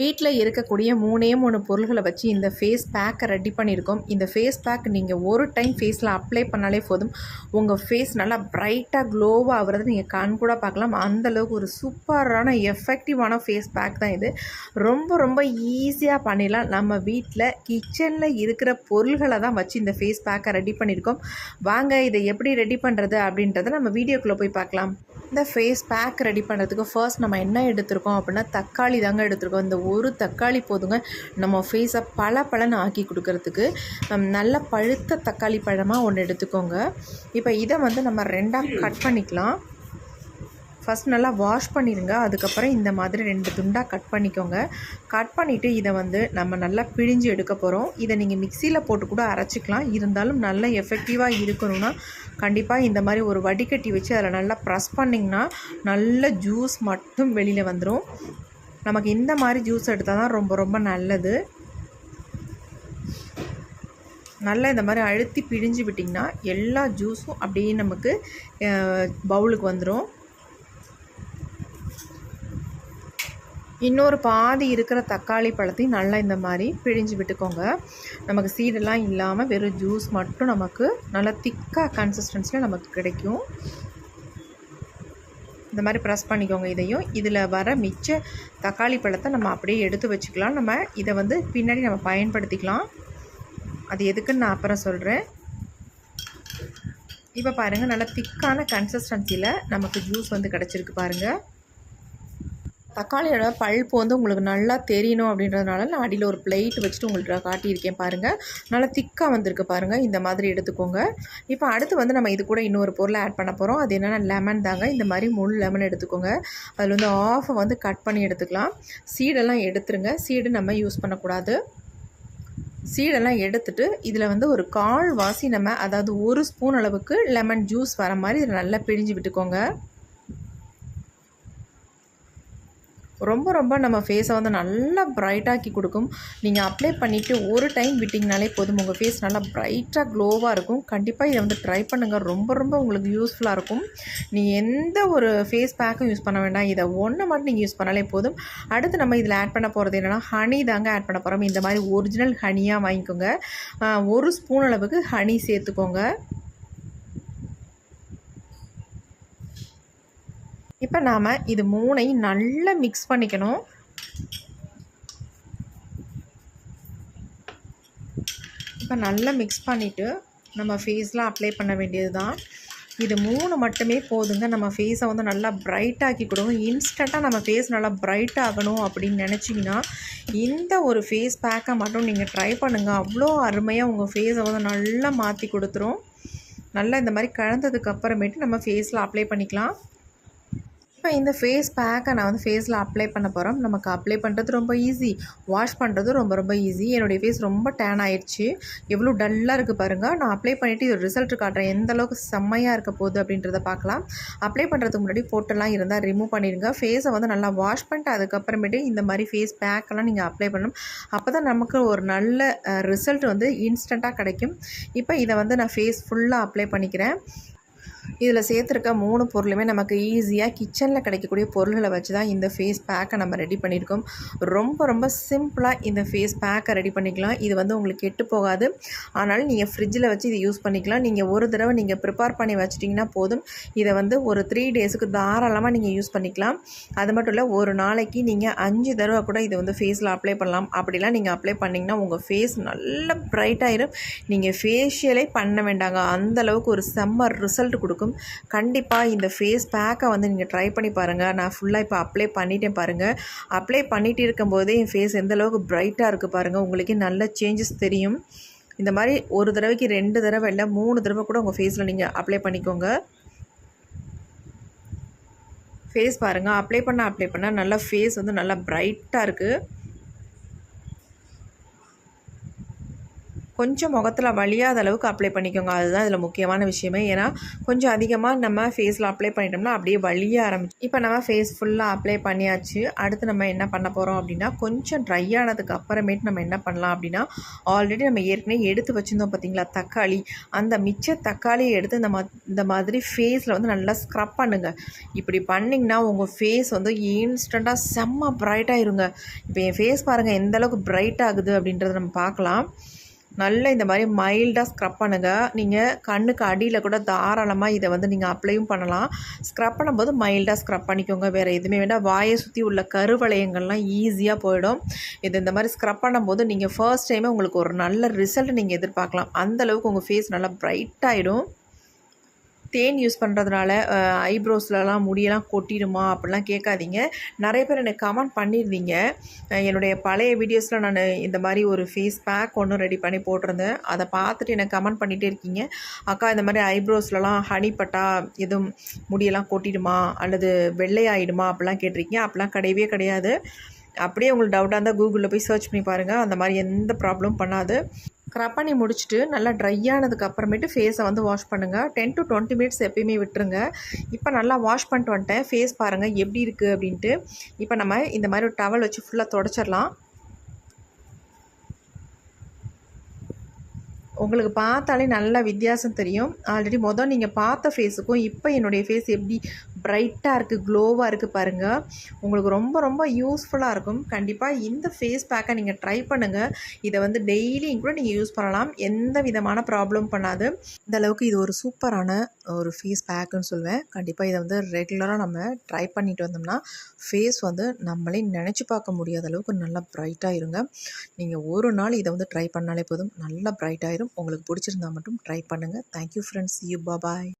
வீட்டில் இருக்கக்கூடிய மூணே மூணு பொருள்களை வச்சு இந்த ஃபேஸ் பேக்கை ரெடி பண்ணியிருக்கோம். இந்த ஃபேஸ் பேக் நீங்கள் ஒரு டைம் ஃபேஸில் அப்ளை பண்ணாலே போதும். உங்கள் ஃபேஸ் நல்லா பிரைட்டாக க்ளோவாக ஆகுறது நீங்கள் கண் கூட பார்க்கலாம். அந்தளவுக்கு ஒரு சூப்பரான எஃபெக்டிவான ஃபேஸ் பேக் தான் இது. ரொம்ப ரொம்ப ஈஸியாக பண்ணிடலாம். நம்ம வீட்டில் கிச்சனில் இருக்கிற பொருள்களை தான் வச்சு இந்த ஃபேஸ் பேக்கை ரெடி பண்ணியிருக்கோம். வாங்க இதை எப்படி ரெடி பண்ணுறது அப்படின்றத நம்ம வீடியோக்குள்ளே போய் பார்க்கலாம். இந்த ஃபேஸ் பேக் ரெடி பண்ணுறதுக்கு ஃபர்ஸ்ட் நம்ம என்ன எடுத்திருக்கோம் அப்படின்னா தக்காளி தாங்க எடுத்திருக்கோம். இந்த ஒரு தக்காளி போதுங்க. நம்ம ஃபேஸை பல பலன்னு ஆக்கி கொடுக்கறதுக்கு நல்ல பழுத்த தக்காளி பழமாக ஒன்று எடுத்துக்கோங்க. இப்போ இதை வந்து நம்ம ரெண்டாக கட் பண்ணிக்கலாம். ஃபஸ்ட் நல்லா வாஷ் பண்ணிடுங்க அதுக்கப்புறம் இந்த மாதிரி ரெண்டு துண்டாக கட் பண்ணிக்கோங்க. கட் பண்ணிவிட்டு இதை வந்து நம்ம நல்லா பிழிஞ்சு எடுக்க போகிறோம் இதை நீங்கள் மிக்சியில் போட்டு கூட அரைச்சிக்கலாம். இருந்தாலும் நல்ல எஃபெக்டிவாக இருக்கணும்னா கண்டிப்பாக இந்த மாதிரி ஒரு வடிகட்டி வச்சு அதில் நல்லா ப்ரெஸ் பண்ணிங்கன்னா நல்ல ஜூஸ் மட்டும் வெளியில் வந்துடும் நமக்கு இந்த மாதிரி ஜூஸ் எடுத்தால் தான் ரொம்ப ரொம்ப நல்லது. நல்லா இந்த மாதிரி அழுத்தி பிழிஞ்சு விட்டிங்கன்னா எல்லா ஜூஸும் அப்படியே நமக்கு பவுலுக்கு வந்துடும் இன்னொரு பாதி இருக்கிற தக்காளி பழத்தையும் நல்லா இந்த மாதிரி பிழிஞ்சு விட்டுக்கோங்க. நமக்கு சீடெல்லாம் இல்லாமல் வெறும் ஜூஸ் மட்டும் நமக்கு நல்லா திக்காக கன்சிஸ்டன்ஸில் நமக்கு கிடைக்கும். இந்த மாதிரி ப்ரெஸ் பண்ணிக்கோங்க இதையும். இதில் வர மிச்ச தக்காளி பழத்தை நம்ம அப்படியே எடுத்து வச்சுக்கலாம். நம்ம இதை வந்து பின்னாடி நம்ம பயன்படுத்திக்கலாம். அது எதுக்குன்னு நான் அப்புறம் சொல்கிறேன் இப்போ பாருங்கள் நல்லா திக்கான கன்சிஸ்டன்சியில் நமக்கு ஜூஸ் வந்து கிடச்சிருக்கு பாருங்கள் தக்காளியோட பல்ப்பு வந்து உங்களுக்கு நல்லா தெரியணும் அப்படின்றதுனால நான் அடியில் ஒரு பிளேட் வச்சுட்டு உங்கள்கிட்ட காட்டியிருக்கேன் பாருங்கள் நல்லா திக்காக வந்திருக்கு பாருங்கள் இந்த மாதிரி எடுத்துக்கோங்க. இப்போ அடுத்து வந்து நம்ம இது கூட இன்னொரு பொருளை ஆட் பண்ண போகிறோம் அது என்னென்னா லெமன் தாங்க. இந்த மாதிரி முழு லெமன் எடுத்துக்கோங்க. அதில் வந்து ஆஃபை வந்து கட் பண்ணி எடுத்துக்கலாம். சீடெல்லாம் எடுத்துருங்க. சீடு நம்ம யூஸ் பண்ணக்கூடாது. சீடெல்லாம் எடுத்துட்டு இதில் வந்து ஒரு கால் வாசி நம்ம அதாவது ஒரு ஸ்பூன் அளவுக்கு லெமன் ஜூஸ் வர மாதிரி இதில் நல்லா பிழிஞ்சு விட்டுக்கோங்க. ரொம்ப ரொம்ப நம்ம ஃபேஸை வந்து நல்லா ப்ரைட்டாக்கி கொடுக்கும். நீங்கள் அப்ளை பண்ணிவிட்டு ஒரு டைம் விட்டிங்கனாலே போதும். உங்கள் ஃபேஸ் நல்லா ப்ரைட்டாக க்ளோவாக இருக்கும். கண்டிப்பாக இதை வந்து ட்ரை பண்ணுங்கள் ரொம்ப ரொம்ப உங்களுக்கு யூஸ்ஃபுல்லாக இருக்கும். நீங்கள் எந்த ஒரு ஃபேஸ் பேக்கும் யூஸ் பண்ண வேண்டாம். இதை ஒன்று மட்டும் நீங்கள் யூஸ் பண்ணாலே போதும். அடுத்து நம்ம இதில் ஆட் பண்ண போகிறது என்னென்னா ஹனி தாங்க ஆட் பண்ண போகிறோம் இந்த மாதிரி ஒரிஜினல் ஹனியாக வாங்கிக்கோங்க. ஒரு ஸ்பூன் அளவுக்கு ஹனி சேர்த்துக்கோங்க. இப்போ நாம் இது மூணையும் நல்லா மிக்ஸ் பண்ணிக்கணும். இப்போ நல்லா மிக்ஸ் பண்ணிவிட்டு நம்ம ஃபேஸ்லாம் அப்ளை பண்ண வேண்டியது தான் இது மூணு மட்டுமே போதுங்க. நம்ம ஃபேஸை வந்து நல்லா பிரைட் ஆக்கி கொடுக்கும் இன்ஸ்டண்ட்டாக நம்ம ஃபேஸ் நல்லா பிரைட் ஆகணும் அப்படின்னு நினச்சிங்கன்னா இந்த ஒரு ஃபேஸ் பேக்கை மட்டும் நீங்கள் ட்ரை பண்ணுங்கள் அவ்வளோ அருமையாக உங்கள் ஃபேஸை வந்து நல்லா மாற்றி கொடுத்துரும். நல்லா இந்த மாதிரி கலந்ததுக்கு அப்புறமேட்டு நம்ம ஃபேஸில் அப்ளை பண்ணிக்கலாம். இப்போ இந்த ஃபேஸ் பேக்கை நான் வந்து ஃபேஸில் அப்ளை பண்ண போகிறோம் நமக்கு அப்ளை பண்ணுறது ரொம்ப ஈஸி வாஷ் பண்ணுறது ரொம்ப ரொம்ப ஈஸி என்னுடைய ஃபேஸ் ரொம்ப டேன் ஆயிடுச்சு. எவ்வளோ டல்லாக இருக்குது பாருங்கள் நான் அப்ளை பண்ணிவிட்டு இது ரிசல்ட் காட்டுறேன். எந்த அளவுக்கு செம்மையாக இருக்க போகுது அப்படின்றத பார்க்கலாம். அப்ளை பண்ணுறதுக்கு முன்னாடி போட்டெல்லாம் இருந்தால் ரிமூவ் பண்ணிடுங்க. ஃபேஸை வந்து நல்லா வாஷ் பண்ணிட்டு அதுக்கப்புறமேட்டு இந்த மாதிரி ஃபேஸ் பேக்கெல்லாம் நீங்கள் அப்ளை பண்ணணும். அப்போ தான் நமக்கு ஒரு நல்ல ரிசல்ட் வந்து இன்ஸ்டண்ட்டாக கிடைக்கும். இப்போ இதை வந்து நான் ஃபேஸ் ஃபுல்லாக அப்ளை பண்ணிக்கிறேன். இதில் சேர்த்துருக்க மூணு பொருளுமே நமக்கு ஈஸியாக கிச்சனில் கிடைக்கக்கூடிய பொருள்களை வச்சு தான் இந்த ஃபேஸ் பேக்கை நம்ம ரெடி பண்ணியிருக்கோம். ரொம்ப ரொம்ப சிம்பிளாக இந்த ஃபேஸ் பேக்கை ரெடி பண்ணிக்கலாம். இது வந்து உங்களுக்கு கெட்டு போகாது. ஆனால் நீங்கள் ஃப்ரிட்ஜில் வச்சு இதை யூஸ் பண்ணிக்கலாம். நீங்கள் ஒரு தடவை நீங்கள் ப்ரிப்பேர் பண்ணி வச்சிட்டிங்கன்னா போதும். இதை வந்து ஒரு த்ரீ டேஸுக்கு தாராளமாக நீங்கள் யூஸ் பண்ணிக்கலாம். அது மட்டும் இல்லை ஒரு நாளைக்கு நீங்கள் அஞ்சு தடவை கூட இதை வந்து ஃபேஸில் அப்ளை பண்ணலாம். அப்படிலாம் நீங்கள் அப்ளை பண்ணிங்கன்னா உங்கள் ஃபேஸ் நல்ல பிரைட்டாயிரும் நீங்கள் ஃபேஷியலே பண்ண வேண்டாங்க. அந்த அளவுக்கு ஒரு செம்ம ரிசல்ட் கொடுக்கும். கண்டிப்பாக இந்த ஃபேஸ் பேக்கை வந்து நீங்கள் ட்ரை பண்ணி பாருங்கள் நான் ஃபுல்லாக இப்போ அப்ளை பண்ணிட்டேன் பாருங்கள் அப்ளை பண்ணிட்டு இருக்கும்போதே என் ஃபேஸ் எந்தளவுக்கு ப்ரைட்டாக இருக்குது பாருங்கள் உங்களுக்கே நல்ல சேஞ்சஸ் தெரியும். இந்த மாதிரி ஒரு தடவைக்கு ரெண்டு தடவை இல்லை மூணு தடவை கூட உங்கள் ஃபேஸில் நீங்கள் அப்ளை பண்ணிக்கோங்க. ஃபேஸ் பாருங்கள் அப்ளை பண்ண அப்ளை பண்ணால் நல்லா ஃபேஸ் வந்து நல்லா ப்ரைட்டாக இருக்குது கொஞ்சம் முகத்தில் வழியாத அளவுக்கு அப்ளை பண்ணிக்கோங்க. அதுதான் இதில் முக்கியமான விஷயமே. ஏன்னா கொஞ்சம் அதிகமாக நம்ம ஃபேஸில் அப்ளை பண்ணிட்டோம்னா அப்படியே வழிய ஆரம்பிச்சு இப்போ நம்ம ஃபேஸ் ஃபுல்லாக அப்ளை பண்ணியாச்சு. அடுத்து நம்ம என்ன பண்ண போகிறோம் அப்படின்னா கொஞ்சம் ட்ரை ஆனதுக்கு அப்புறமேட்டு நம்ம என்ன பண்ணலாம் அப்படின்னா ஆல்ரெடி நம்ம ஏற்கனவே எடுத்து வச்சுருந்தோம் பார்த்தீங்களா தக்காளி. அந்த மிச்ச தக்காளியை எடுத்து இந்த மா இந்த மாதிரி ஃபேஸில் வந்து நல்லா ஸ்க்ரப் பண்ணுங்கள் இப்படி பண்ணிங்கன்னா உங்கள் ஃபேஸ் வந்து இன்ஸ்டண்ட்டாக செம்ம ப்ரைட்டாகிருங்க இப்போ என் ஃபேஸ் பாருங்கள் எந்தளவுக்கு ப்ரைட் ஆகுது அப்படின்றத நம்ம பார்க்கலாம். நல்லா இந்த மாதிரி மைல்டாக ஸ்க்ரப் பண்ணுங்கள் நீங்கள் கண்ணுக்கு அடியில் கூட தாராளமாக இதை வந்து நீங்கள் அப்ளையும் பண்ணலாம். ஸ்க்ரப் பண்ணும்போது மைல்டாக ஸ்க்ரப் பண்ணிக்கோங்க. வேறு எதுவுமே வேண்டாம். வாயை சுற்றி உள்ள கருவளையங்கள்லாம் ஈஸியாக போயிடும். இது இந்த மாதிரி ஸ்க்ரப் பண்ணும்போது நீங்கள் ஃபர்ஸ்ட் டைமே உங்களுக்கு ஒரு நல்ல ரிசல்ட் நீங்கள் எதிர்பார்க்கலாம். அந்தளவுக்கு உங்கள் ஃபேஸ் நல்லா பிரைட் ஆகிடும் தேன் யூஸ் பண்ணுறதுனால ஐப்ரோஸ்லலாம் முடியெல்லாம் கொட்டிடுமா அப்படிலாம் கேட்காதீங்க. நிறைய பேர் எனக்கு கமெண்ட் பண்ணியிருந்தீங்க என்னுடைய பழைய வீடியோஸில் நான் இந்த மாதிரி ஒரு ஃபேஸ் பேக் ஒன்று ரெடி பண்ணி போட்டிருந்தேன். அதை பார்த்துட்டு எனக்கு கமெண்ட் பண்ணிகிட்டே இருக்கீங்க. அக்கா இந்த மாதிரி ஐப்ரோஸ்லலாம் ஹனி பட்டா எதுவும் முடியெல்லாம் கொட்டிடுமா? அல்லது வெள்ளையாயிடுமா? அப்படிலாம் கேட்டிருக்கீங்க. அப்படிலாம் கிடையவே கிடையாது. அப்படியே உங்களுக்கு டவுட்டாக இருந்தால் கூகுளில் போய் சர்ச் பண்ணி பாருங்கள் அந்த மாதிரி எந்த ப்ராப்ளமும் பண்ணாது. ஸ்க்ரப் பண்ணி முடிச்சுட்டு நல்லா ட்ரை ஆனதுக்கு அப்புறமேட்டு ஃபேஸை வந்து வாஷ் பண்ணுங்கள் டென் டு டுவெண்ட்டி மினிட்ஸ் எப்பயுமே விட்டுருங்க. இப்போ நல்லா வாஷ் பண்ணிட்டு வந்துட்டேன். ஃபேஸ் பாருங்கள் எப்படி இருக்குது அப்படின்ட்டு. இப்போ நம்ம இந்த மாதிரி ஒரு டவல் வச்சு ஃபுல்லாக தொடச்சிடலாம். உங்களுக்கு பார்த்தாலே நல்லா வித்தியாசம் தெரியும். ஆல்ரெடி மொதல் நீங்கள் பார்த்த ஃபேஸுக்கும் இப்போ என்னுடைய ஃபேஸ் எப்படி ப்ரைட்டாக இருக்குது க்ளோவாக இருக்குது பாருங்கள் உங்களுக்கு ரொம்ப ரொம்ப யூஸ்ஃபுல்லாக இருக்கும். கண்டிப்பாக இந்த ஃபேஸ் பேக்கை நீங்கள் ட்ரை பண்ணுங்கள் இதை வந்து டெய்லியும் கூட நீங்கள் யூஸ் பண்ணலாம். எந்த விதமான ப்ராப்ளம் பண்ணாது. இந்த அளவுக்கு இது ஒரு சூப்பரான ஒரு ஃபேஸ் பேக்குன்னு சொல்லுவேன். கண்டிப்பாக இதை வந்து ரெகுலராக நம்ம ட்ரை பண்ணிட்டு வந்தோம்னா ஃபேஸ் வந்து நம்மளே நினச்சி பார்க்க முடியாத அளவுக்கு நல்லா ப்ரைட்டாக இருங்க. நீங்கள் ஒரு நாள் இதை வந்து ட்ரை பண்ணாலே போதும். நல்லா பிரைட் உங்களுக்கு பிடிச்சிருந்தா மட்டும் ட்ரை பண்ணுங்கள் தேங்க்யூ ஃப்ரெண்ட்ஸ் யூ பாய்